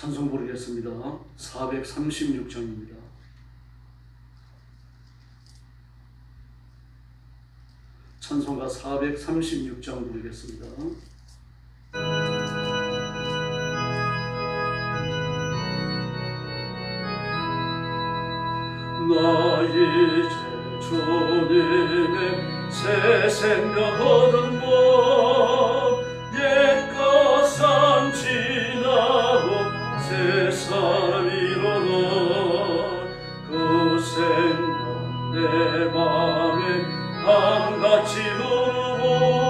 찬송 부르겠습니다. 436장입니다. 찬송가 436장 부르겠습니다. 나 이제 주님의 새 생각 밤같이 누워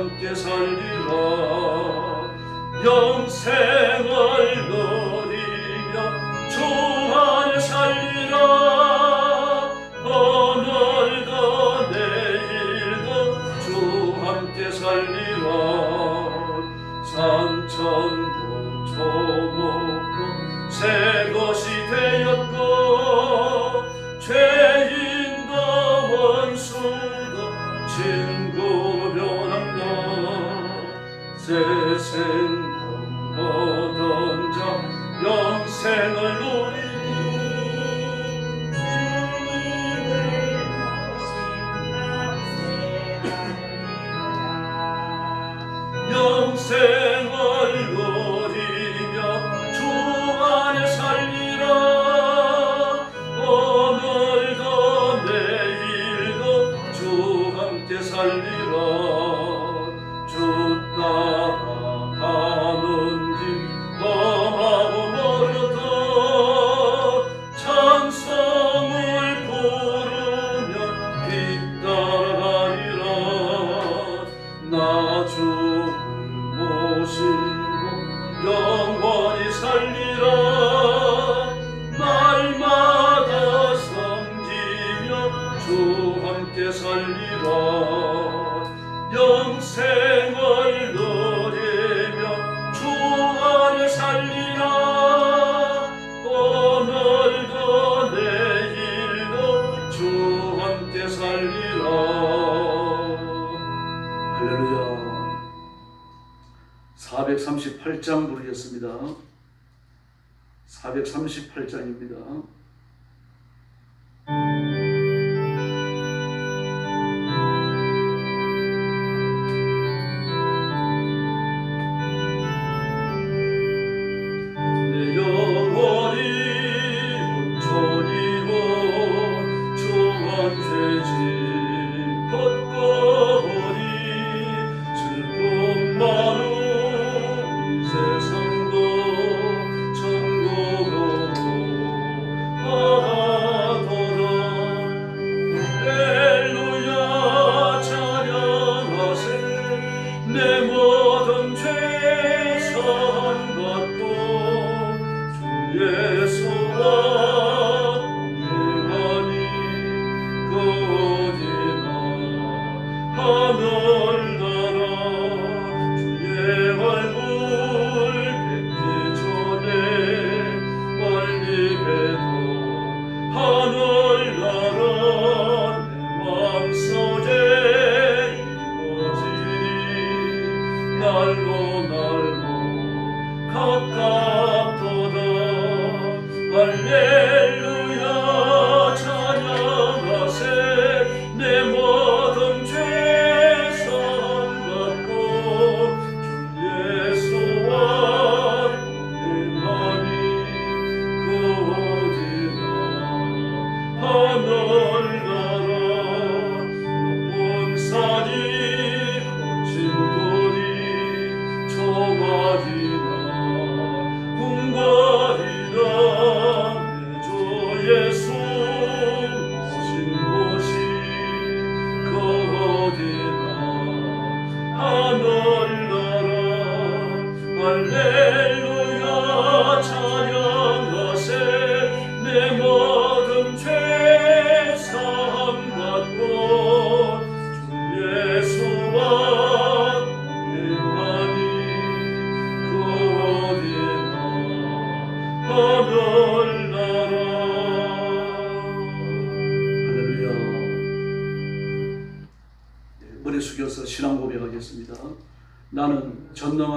함께 살리라 영생을 얻 se 400장 부르겠습니다. 438장입니다.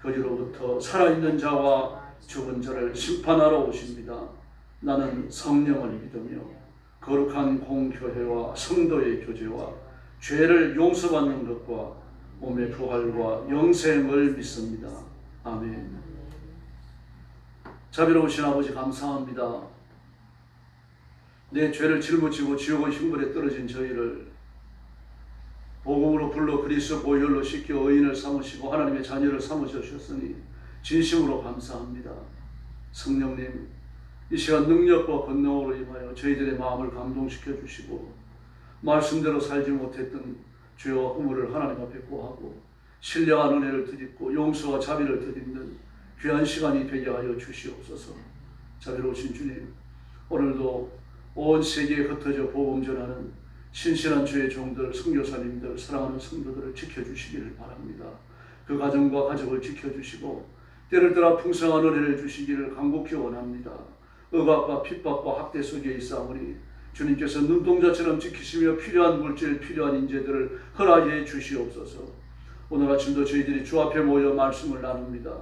거기로부터 살아있는 자와 죽은 자를 심판하러 오십니다. 나는 성령을 믿으며 거룩한 공교회와 성도의 교제와 죄를 용서받는 것과 몸의 부활과 영생을 믿습니다. 아멘. 자비로우신 아버지 감사합니다. 내 죄를 짊어지고 지옥의 흉벌에 떨어진 저희를 복음으로 불러 그리스도 보혈로 씻겨 의인을 삼으시고 하나님의 자녀를 삼으셔 주셨으니 진심으로 감사합니다. 성령님 이 시간 능력과 권능으로 임하여 저희들의 마음을 감동시켜 주시고 말씀대로 살지 못했던 죄와 허물을 하나님 앞에 고하고 신령한 은혜를 드리고 용서와 자비를 드리는 귀한 시간이 되게 하여 주시옵소서. 자비로우신 주님 오늘도 온 세계에 흩어져 복음 전하는 신실한 주의 종들, 선교사님들, 사랑하는 성도들을 지켜주시기를 바랍니다. 그 가정과 가족을 지켜주시고 때를 따라 풍성한 은혜를 주시기를 간곡히 원합니다. 억압과 핍박과 학대 속에 있사오니 주님께서 눈동자처럼 지키시며 필요한 물질, 필요한 인재들을 허락해 주시옵소서. 오늘 아침도 저희들이 주 앞에 모여 말씀을 나눕니다.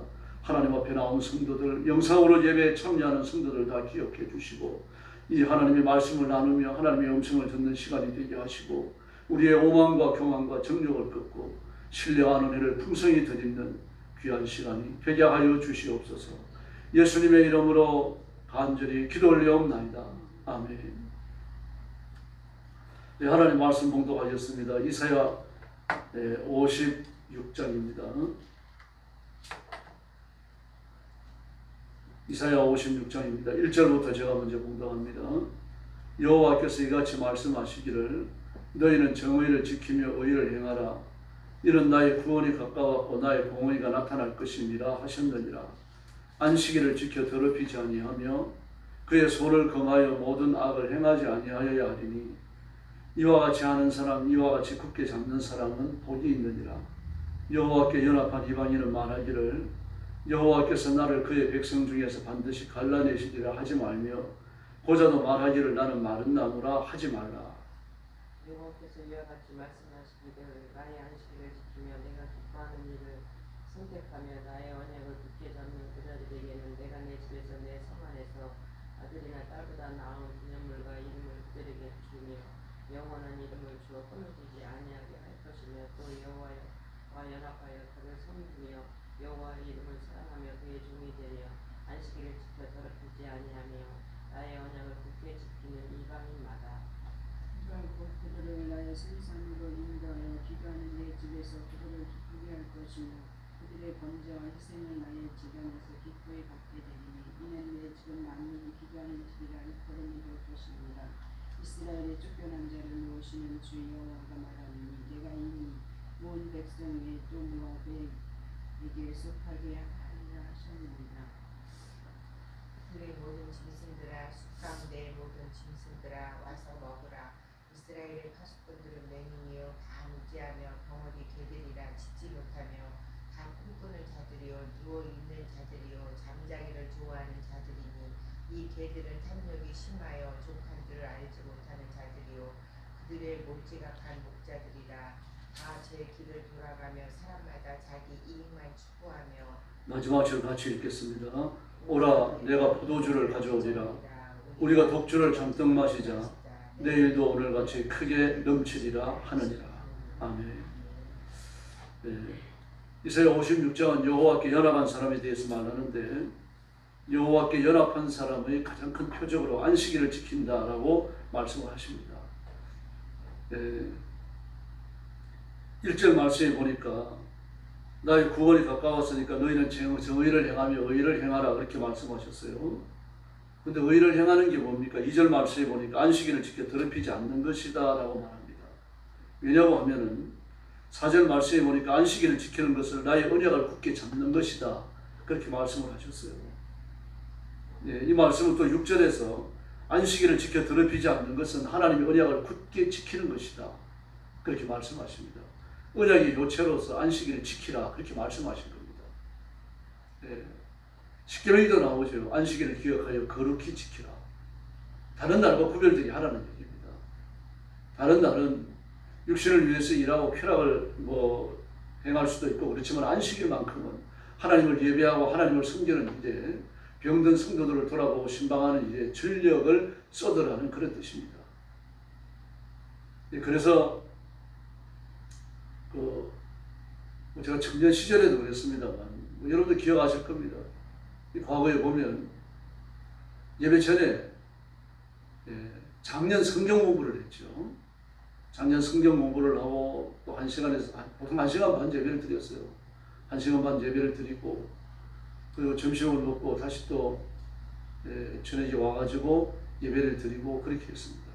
하나님 앞에 나온 성도들, 영상으로 예배에 참여하는 성도들 다 기억해 주시고 이 하나님의 말씀을 나누며 하나님의 음성을 듣는 시간이 되게 하시고 우리의 오만과 교만과 정욕을 꺾고 신뢰한 은혜를 풍성히 드리는 귀한 시간이 되게 하여 주시옵소서. 예수님의 이름으로 간절히 기도 올려옵나이다. 아멘. 네, 하나님 말씀 봉독하셨습니다. 이사야 56장입니다. 이사야 56장입니다. 1절부터 제가 먼저 봉독합니다. 여호와께서 이같이 말씀하시기를 너희는 정의를 지키며 의를 행하라. 이는 나의 구원이 가까웠고 나의 공의가 나타날 것이니라 하셨느니라. 안식일을 지켜 더럽히지 아니하며 그의 손을 금하여 모든 악을 행하지 아니하여야 하리니 이와 같이 하는 사람 이와 같이 굳게 잡는 사람은 복이 있느니라. 여호와께 연합한 이방인은 말하기를 여호와께서 나를 그의 백성 중에서 반드시 갈라내시리라 하지 말며 고자도 말하기를 나는 마른 나무라 하지 말라. 여호와께서 이와 같이 말씀하시기를 나의 안식일을 지키며 내가 기뻐하는 일을 선택하며 나의 언약을 굳게 잡는 그자들에게는 내가 내 집에서 내 성 안에서 아들이나 딸보다 나은 기념물과 이름을 그들에게 주며 영원한 이름을 주어 끊어지지 아니하게 할 것이며 또 여호와와 연합하여 그를 섬기며 여호와의 이름을 사랑하며 그의 종이 되려 안식일을 지켜 더럽히지 아니하며 나의 언약을 굳게 지키는 이방인마다 곧 그들을 나의 생산으로 인도하여 기도하는 내 집에서 그들을 기쁘게 할 것이며 그들의 번제와 희생을 나의 집안에서 기쁘게 받게 되리니 이는 내 집은 만민이 기도하는 집이라 일컬음이 될 것입니다. 이스라엘의 쫓겨난 자를 모으시는 주 여호와가 말하니 내가 이미 모은 백성 외에 또 모압에게 속하게 하리라 하셨느니라. 그의 모든 짐승들아 숲 가운데의 모든 짐승들아 와서 먹으라 이스라엘의 파수꾼들은 맹인이요 다 무지하며 덩어리 개들이라 짖지 못하며 다 꿈꾸는 자들이요 누워 있는 자들이요 잠자기를 좋아하는 자들이니 이 개들은 탐욕이 심하여 족한들을 알지 못하는 자들이요 그들의 몰지각한 목자들이라 다 제 길을 돌아가며 사람마다 자기 이익만 추구하며 마지막 절 같이 읽겠습니다. 오라 내가 포도주를 가져오리라. 우리가 독주를 잔뜩 마시자. 내일도 오늘같이 크게 넘치리라 하느니라. 아멘. 네. 이사야 56장은 여호와께 연합한 사람에 대해서 말하는데 여호와께 연합한 사람의 가장 큰 표적으로 안식일을 지킨다라고 말씀을 하십니다. 네. 1절 말씀에 보니까 나의 구원이 가까웠으니까 너희는 정- 정의를 행하며 의를 행하라 그렇게 말씀하셨어요. 근데 의를 행하는 게 뭡니까? 2절 말씀에 보니까 안식일을 지켜 더럽히지 않는 것이다 라고 말합니다. 왜냐고 하면은 4절 말씀에 보니까 안식일을 지키는 것을 나의 언약을 굳게 잡는 것이다. 그렇게 말씀을 하셨어요. 예, 이 말씀은 또 6절에서 안식일을 지켜 더럽히지 않는 것은 하나님의 언약을 굳게 지키는 것이다. 그렇게 말씀하십니다. 언약의 요체로서 안식일을 지키라. 그렇게 말씀하신 겁니다. 예. 십계명에도 나오죠. 안식일을 기억하여 거룩히 지키라. 다른 날과 구별되게 하라는 얘기입니다. 다른 날은 육신을 위해서 일하고 쾌락을 뭐 행할 수도 있고 그렇지만 안식일만큼은 하나님을 예배하고 하나님을 섬기는 이제 병든 성도들을 돌아보고 신방하는 이제 전력을 쏟으라는 그런 뜻입니다. 예, 그래서 그 제가 청년 시절에도 그랬습니다만 뭐 여러분도 기억하실 겁니다. 이 과거에 보면 예배 전에 예, 작년 성경 공부를 했죠. 작년 성경 공부를 하고 또 한 시간에서 한- 보통 한 시간 반 예배를 드렸어요. 한 시간 반 예배를 드리고 그리고 점심을 먹고 다시 또 예, 저녁에 와가지고 예배를 드리고 그렇게 했습니다.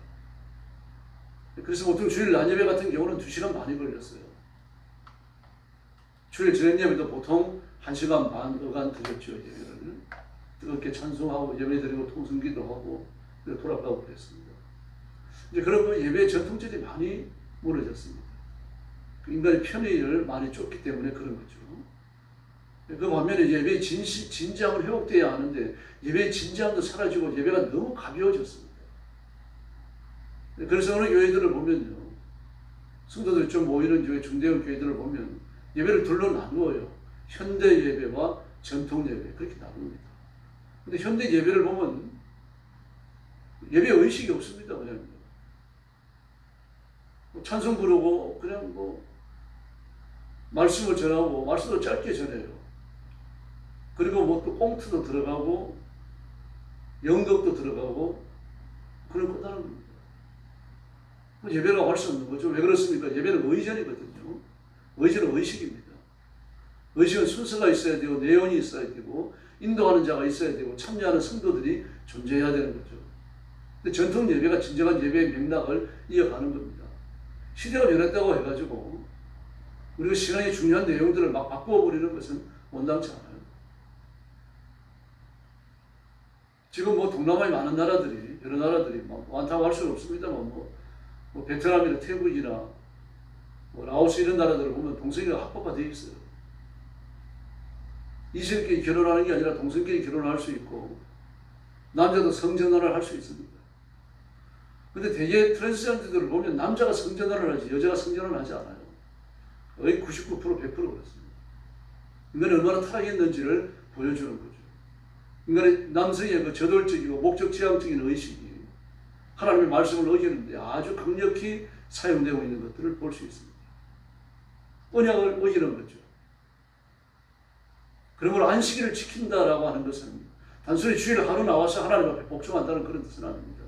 그래서 보통 주일 낮 예배 같은 경우는 두 시간 반이 걸렸어요. 주일 저녁 예배도 보통 한 시간 반 어간 드렸죠 예배를 뜨겁게 찬송하고 예배 드리고 통성기도 하고 돌아가고 그랬습니다. 이제 그런 예배 전통들이 많이 무너졌습니다. 그 인간의 편의를 많이 쫓기 때문에 그런 거죠. 그 반면에 예배의 진시, 진지함을 회복돼야 하는데 예배의 진지함도 사라지고 예배가 너무 가벼워졌습니다. 그래서 어느 교회들을 보면요. 성도들이 좀 모이는 중대형 교회들을 보면 예배를 둘로 나누어요. 현대 예배와 전통 예배 그렇게 나눕니다. 근데 현대 예배를 보면 예배 의식이 없습니다. 그냥 뭐 찬송 부르고 그냥 뭐 말씀을 전하고 말씀도 짧게 전해요. 그리고 뭐 또 꽁트도 들어가고 연극도 들어가고 그런 겁니다. 뭐 예배라고 할수 없는 거죠. 왜 그렇습니까? 예배는 의전이거든요. 의전은 의식입니다. 의식은 순서가 있어야 되고 내용이 있어야 되고 인도하는 자가 있어야 되고 참여하는 성도들이 존재해야 되는 거죠. 근데 전통 예배가 진정한 예배의 맥락을 이어가는 겁니다. 시대가 변했다고 해가지고 우리가 신앙의 중요한 내용들을 막 바꾸어 버리는 것은 원당치 않아요. 지금 뭐 동남아의 많은 나라들이 여러 나라들이 뭐 많다고 할 수는 없습니다만 뭐, 뭐 베트남이나 태국이나 뭐 라오스 이런 나라들을 보면 동성애가 합법화되어 있어요. 이성끼리 결혼하는 게 아니라 동성끼리 결혼할 수 있고 남자도 성전환을 할 수 있습니다. 근데 대개 트랜스젠더들을 보면 남자가 성전환을 하지 여자가 성전환을 하지 않아요. 거의 99% 100% 그렇습니다. 인간이 얼마나 타락했는지를 보여주는 거죠. 인간의 남성의 그 저돌적이고 목적 지향적인 의식이 하나님의 말씀을 어기는데 아주 강력히 사용되고 있는 것들을 볼 수 있습니다. 언약을 어기는 거죠. 그러므로 안식일을 지킨다라고 하는 것은 단순히 주일 하루 나와서 하나님 앞에 복종한다는 그런 뜻은 아닙니다.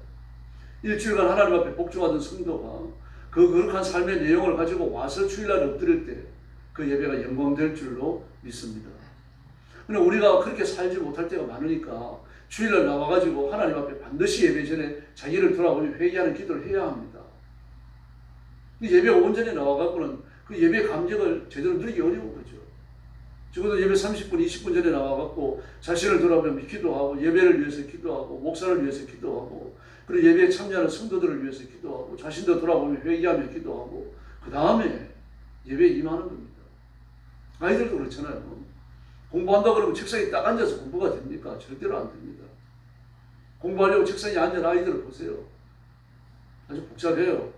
일주일간 하나님 앞에 복종하던 성도가 그 거룩한 삶의 내용을 가지고 와서 주일날 엎드릴 때 그 예배가 영광될 줄로 믿습니다. 근데 우리가 그렇게 살지 못할 때가 많으니까 주일날 나와가지고 하나님 앞에 반드시 예배 전에 자기를 돌아보니 회개하는 기도를 해야 합니다. 예배 온전히 나와갖고는 그 예배 감정을 제대로 누리기 어려운 거죠. 적어도 예배 30분, 20분 전에 나와갖고 자신을 돌아보며 기도하고 예배를 위해서 기도하고 목사를 위해서 기도하고 그리고 예배에 참여하는 성도들을 위해서 기도하고 자신도 돌아보며 회개하며 기도하고 그 다음에 예배에 임하는 겁니다. 아이들도 그렇잖아요. 공부한다 그러면 책상에 딱 앉아서 공부가 됩니까? 절대로 안 됩니다. 공부하려고 책상에 앉은 아이들을 보세요. 아주 복잡해요.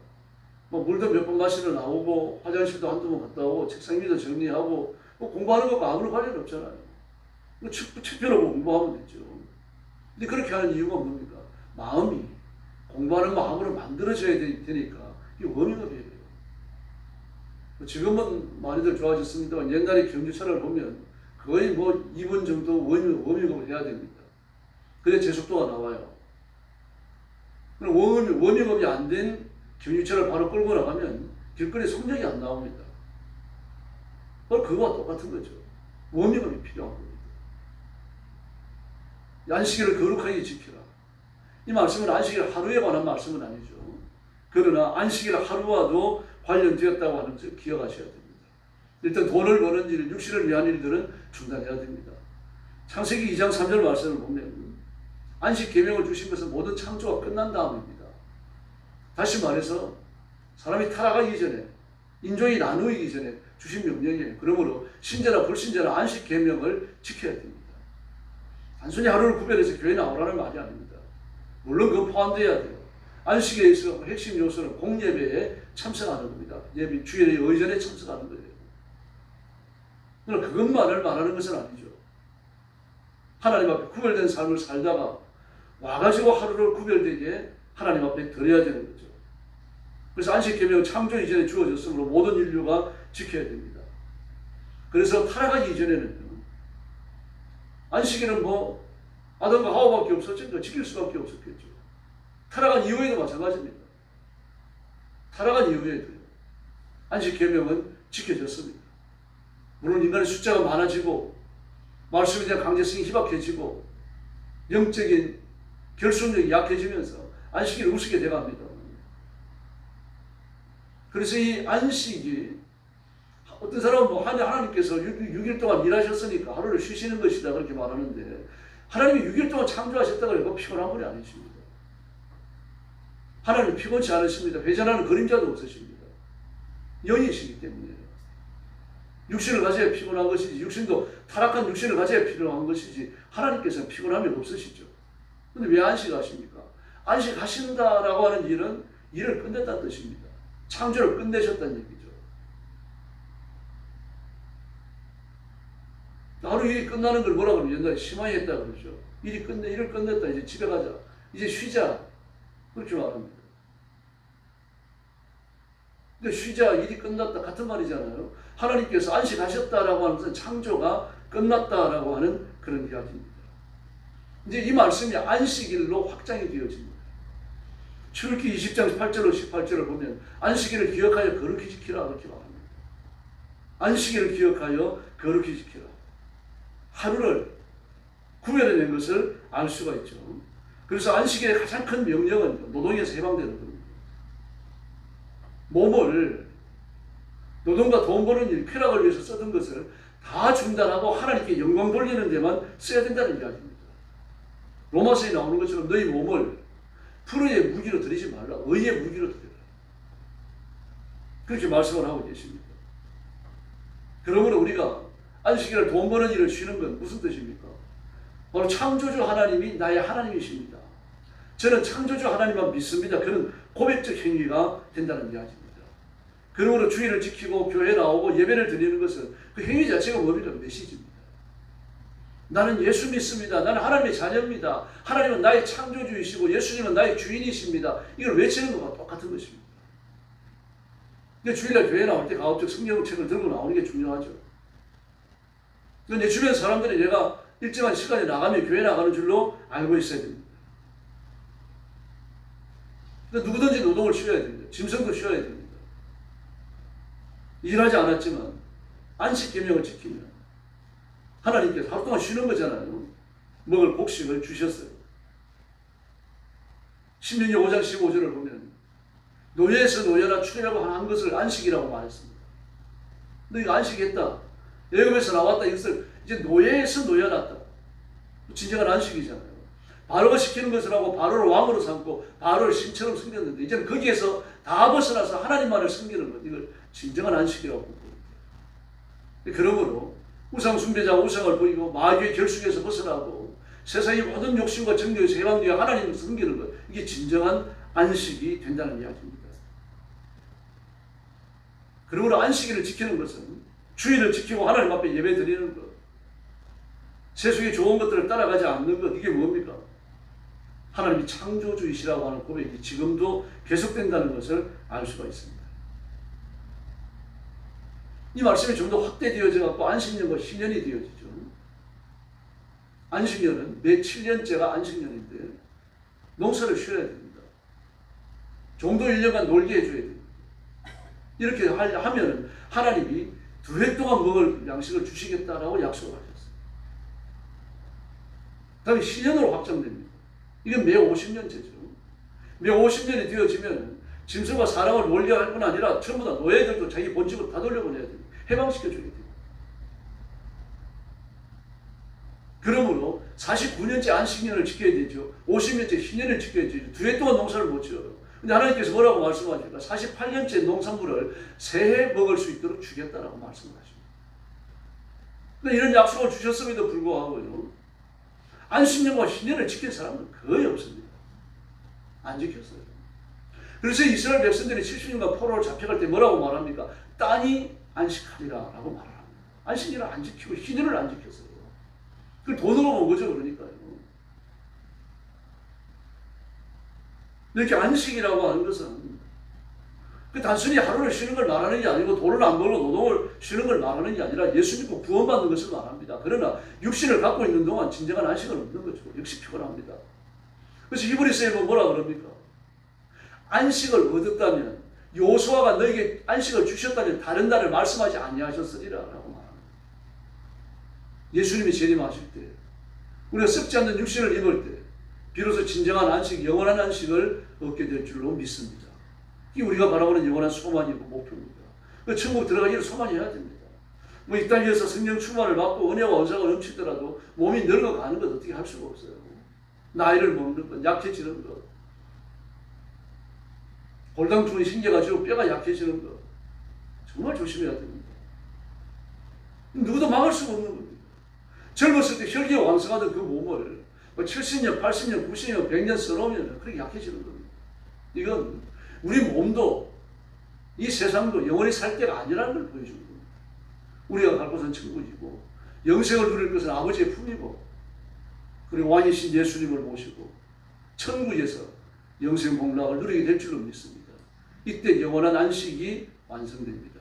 뭐 물도 몇 번 마시러 나오고 화장실도 한두 번 갔다 오고 책상 위도 정리하고 뭐 공부하는 것과 아무런 관련이 없잖아요. 뭐 책, 책 펴놓고 공부하면 되죠. 근데 그렇게 하는 이유가 뭡니까? 마음이 공부하는 마음으로 만들어져야 되, 되니까 이게 워밍업이에요. 뭐 지금은 많이들 좋아졌습니다만 옛날에 경주차를 보면 거의 뭐 2분 정도 워밍업을 해야 됩니다. 그래야 제속도가 나와요. 그럼 워밍업이 안 된 경유차를 바로 끌고 나가면 길거리에 속력이 안 나옵니다. 바로 그거와 똑같은 거죠. 워밍업이 필요한 겁니다. 안식일을 거룩하게 지키라. 이 말씀은 안식일 하루에 관한 말씀은 아니죠. 그러나 안식일 하루와도 관련되었다고 하는 것을 기억하셔야 됩니다. 일단 돈을 버는 일, 육신을 위한 일들은 중단해야 됩니다. 창세기 2장 3절 말씀을 보면 안식 계명을 주신 것은 모든 창조가 끝난 다음입니다. 다시 말해서 사람이 타락하기 전에 인종이 나누기 전에 주신 명령이에요. 그러므로 신자나 불신자나 안식 계명을 지켜야 됩니다. 단순히 하루를 구별해서 교회 나오라는 말이 아닙니다. 물론 그건 포함되어야 돼요. 안식에 있어 핵심 요소는 공예배에 참석하는 겁니다. 예배 주일의 의전에 참석하는 거예요. 그러나 그것만을 말하는 것은 아니죠. 하나님 앞에 구별된 삶을 살다가 와가지고 하루를 구별되게 하나님 앞에 드려야 되는 거죠. 그래서 안식 계명 창조 이전에 주어졌으므로 모든 인류가 지켜야 됩니다. 그래서 타락하기 이전에는 안식일은 뭐 아담과 하와밖에 없었죠. 지킬 수밖에 없었겠죠. 타락한 이후에도 마찬가지입니다. 타락한 이후에도요. 안식 계명은 지켜졌습니다. 물론 인간의 숫자가 많아지고 말씀에 대한 강제성이 희박해지고 영적인 결속력이 약해지면서 안식일을 우습게 돼갑니다. 그래서 이 안식이 어떤 사람은 뭐 하나- 하나님께서 6, 일 동안 일하셨으니까 하루를 쉬시는 것이다 그렇게 말하는데 하나님이 6일 동안 창조하셨다고 해서 피곤한 분이 아니십니다. 하나님 피곤치 않으십니다. 회전하는 그림자도 없으십니다. 영이시기 때문에 육신을 가져야 피곤한 것이지 육신도 타락한 육신을 가져야 필요한 것이지 하나님께서는 피곤함이 없으시죠. 근데 왜 안식하십니까? 안식하신다라고 하는 일은 일을 끝냈다는 뜻입니다. 창조를 끝내셨다는 얘기죠. 하루 일이 끝나는 걸 뭐라 그러면 옛날에 심하게 했다 그러죠. 일이 끝내, 일을 끝냈다. 이제 집에 가자. 이제 쉬자. 그렇게 말합니다. 근데 쉬자, 일이 끝났다. 같은 말이잖아요. 하나님께서 안식하셨다라고 하는 것은 창조가 끝났다라고 하는 그런 이야기입니다. 이제 이 말씀이 안식일로 확장이 되어집니다. 출기 20장 8절로 18절을 보면 안식일을 기억하여 거룩히 지키라 그렇게 말합니다. 안식일을 기억하여 거룩히 지키라. 하루를 구별해낸 것을 알 수가 있죠. 그래서 안식일의 가장 큰 명령은 노동에서 해방되는 겁니다. 몸을 노동과 돈 버는 일, 쾌락을 위해서 쓰던 것을 다 중단하고 하나님께 영광 돌리는 데만 써야 된다는 이야기입니다. 로마서에 나오는 것처럼 너희 몸을 불의의 무기로 드리지 말라. 의의 무기로 드려라. 그렇게 말씀을 하고 계십니다. 그러므로 우리가 안식일을 돈 버는 일을 쉬는 건 무슨 뜻입니까? 바로 창조주 하나님이 나의 하나님이십니다. 저는 창조주 하나님만 믿습니다. 그런 고백적 행위가 된다는 이야기입니다. 그러므로 주의를 지키고 교회 나오고 예배를 드리는 것은 그 행위 자체가 뭡니까? 메시지입니다. 나는 예수 믿습니다. 나는 하나님의 자녀입니다. 하나님은 나의 창조주이시고 예수님은 나의 주인이십니다. 이걸 외치는 것과 똑같은 것입니다. 근데 주일날 교회 나올 때 가급적 성경책을 들고 나오는 게 중요하죠. 근데 내 주변 사람들이 내가 일정한 시간에 나가면 교회 나가는 줄로 알고 있어야 됩니다. 근데 누구든지 노동을 쉬어야 됩니다. 짐승도 쉬어야 됩니다. 일하지 않았지만 안식 계명을 지키면 하나님께서 하루 동안 쉬는 거잖아요. 먹을 곡식을 주셨어요. 신명기 5장 15절을 보면 노예에서 노예라 출애라고 한 것을 안식이라고 말했습니다. 너희가 안식했다. 애굽에서 나왔다. 이것을 이제 노예에서 노예났다. 진정한 안식이잖아요. 바로가 시키는 것을 하고 바로를 왕으로 삼고 바로를 신처럼 섬겼는데 이제는 거기에서 다 벗어나서 하나님만을 섬기는 것. 이걸 진정한 안식이라고 봅니다. 그러므로 우상 숭배자 우상을 보이고 마귀의 결속에서 벗어나고 세상의 모든 욕심과 정욕에서 해방되어 하나님을 섬기는 것. 이게 진정한 안식이 된다는 이야기입니다. 그러므로 안식일을 지키는 것은 주의를 지키고 하나님 앞에 예배 드리는 것. 세속의 좋은 것들을 따라가지 않는 것. 이게 뭡니까? 하나님이 창조주이시라고 하는 고백이 지금도 계속된다는 것을 알 수가 있습니다. 이 말씀이 좀 더 확대되어져 갖고 안식년과 신년이 되어지죠. 안식년은 매 7년째가 안식년인데 농사를 쉬어야 됩니다. 종도 1년간 놀게 해줘야 됩니다. 이렇게 하면 하나님이 두 해 동안 먹을 양식을 주시겠다라고 약속을 하셨어요. 다음에 신년으로 확정됩니다. 이건 매 50년째죠. 매 50년이 되어지면 짐승과 사람을 원리할 뿐 아니라 전부 다 노예들도 자기 본집으로 다 돌려보내야 됩니다. 해방시켜줘야 돼요. 그러므로 49년째 안식년을 지켜야 되죠. 50년째 신년을 지켜야 되죠. 두 해 동안 농사를 못 지어요. 근데 하나님께서 뭐라고 말씀하십니까? 48년째 농산물을 새해 먹을 수 있도록 주겠다라고 말씀하십니다. 근데 이런 약속을 주셨음에도 불구하고요. 안식년과 신년을 지킨 사람은 거의 없습니다. 안 지켰어요. 그래서 이스라엘 백성들이 70년간 포로로 잡혀갈 때 뭐라고 말합니까? 땅이 안식하리라 라고 말합니다. 안식년을 안 지키고 신년을 안 지켰어요. 그 돈으로 온 거죠, 그러니까요. 이렇게 안식이라고 하는 것은 그 단순히 하루를 쉬는 걸 말하는 게 아니고 돈을 안 벌고 노동을 쉬는 걸 말하는 게 아니라 예수 믿고 구원받는 것을 말합니다. 그러나 육신을 갖고 있는 동안 진정한 안식은 없는 거죠. 역시 피곤합니다. 그래서 히브리서에 보면 뭐라 그럽니까? 안식을 얻었다면 요수아가 너에게 안식을 주셨다면 다른 날을 말씀하지 아니하셨으리라 라고 말합니다. 예수님이 재림하실 때 우리가 썩지 않는 육신을 입을 때 비로소 진정한 안식, 영원한 안식을 얻게 될 줄로 믿습니다. 이게 우리가 바라보는 영원한 소망이고 목표입니다. 그 천국 들어가기를 소망해야 됩니다. 뭐 이 땅에서 성령 충만을 받고 은혜와 원사가 넘치더라도 몸이 늙어가는 것 어떻게 할 수가 없어요. 나이를 먹는 것, 약해지는 것, 골당증이 생겨가지고 뼈가 약해지는 것 정말 조심해야 됩니다. 누구도 막을 수가 없는 겁니다. 젊었을 때 혈기가 왕성하던 그 몸을 70년, 80년, 90년, 100년 써놓으면 그렇게 약해지는 겁니다. 이건 우리 몸도 이 세상도 영원히 살 때가 아니라는 걸 보여주는 겁니다. 우리가 갈 곳은 천국이고 영생을 누릴 것은 아버지의 품이고 그리고 왕이신 예수님을 모시고 천국에서 영생 복락을 누리게 될 줄로 믿습니다. 이때 영원한 안식이 완성됩니다.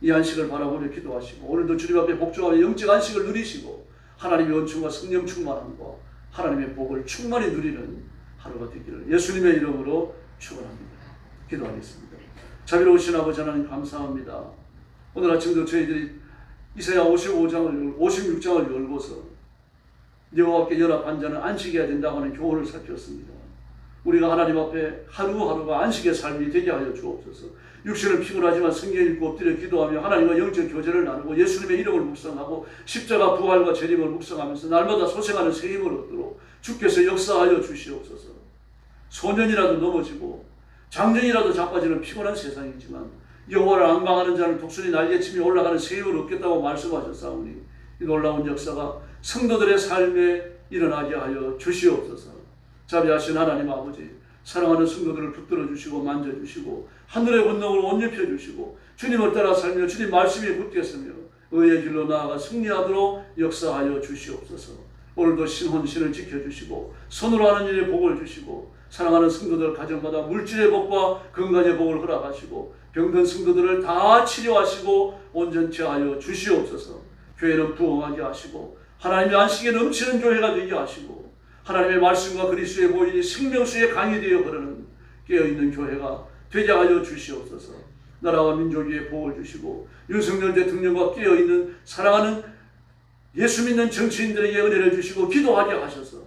이 안식을 바라보며 기도하시고 오늘도 주님 앞에 복종하며 영적 안식을 누리시고 하나님의 은총과 성령 충만함과 하나님의 복을 충만히 누리는 하루가 되기를 예수님의 이름으로 축원합니다. 기도하겠습니다. 자비로우신 아버지 하나님 감사합니다. 오늘 아침도 저희들이 이사야 55장을 56장을 열고서 여호와께 연합한 자는 안식해야 된다고 하는 교훈을 살폈습니다. 우리가 하나님 앞에 하루하루가 안식의 삶이 되게 하여 주옵소서. 육신은 피곤하지만 성경 읽고 엎드려 기도하며 하나님과 영적 교제를 나누고 예수님의 이름을 묵상하고 십자가 부활과 재림을 묵상하면서 날마다 소생하는 새 힘을 얻도록 주께서 역사하여 주시옵소서. 소년이라도 넘어지고 장년이라도 자빠지는 피곤한 세상이지만 여호와를 앙망하는 자는 독수리 날개치며 올라가는 새 힘을 얻겠다고 말씀하셨사오니 이 놀라운 역사가 성도들의 삶에 일어나게 하여 주시옵소서. 자비하신 하나님 아버지 사랑하는 성도들을 붙들어 주시고 만져 주시고 하늘의 권능을 온입혀 주시고 주님을 따라 살며 주님 말씀에 붙겠으며 의의 길로 나아가 승리하도록 역사하여 주시옵소서. 오늘도 신혼신을 지켜 주시고 손으로 하는 일에 복을 주시고 사랑하는 성도들 가정마다 물질의 복과 건강의 복을 허락하시고 병든 성도들을 다 치료하시고 온전치 하여 주시옵소서. 교회는 부흥하게 하시고 하나님의 안식에 넘치는 교회가 되게 하시고 하나님의 말씀과 그리스도의 보이니 생명수에 강의되어 흐르는 깨어있는 교회가 되게 하여 주시옵소서. 나라와 민족 위에 복을 주시고 윤석열 대통령과 깨어있는 사랑하는 예수 믿는 정치인들에게 은혜를 주시고 기도하게 하셔서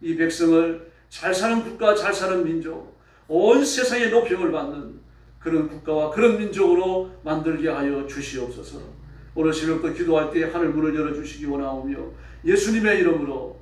이 백성을 잘 사는 국가, 잘 사는 민족, 온 세상에 높임을 받는 그런 국가와 그런 민족으로 만들게 하여 주시옵소서. 오늘 새벽도 기도할 때 하늘 문을 열어주시기 원하오며 예수님의 이름으로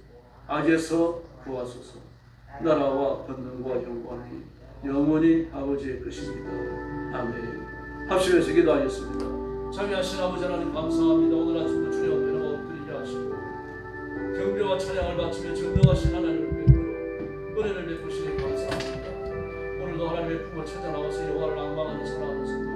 악에서 구하소서. 나라와 권능과 영광이 영원히 아버지의 것입니다. 아멘. 합심해서 기도하겠습니다. 자비하신 아버지 하나님 감사합니다. 오늘 아침도 주님 앞에 엎드리게 하시고 경배와 찬양을 바치며 전능하신 하나님을 뵙고 은혜를 베푸시니 감사합니다. 오늘도 하나님의 품을 찾아 나와서 여호와를 악망하는 사랑하는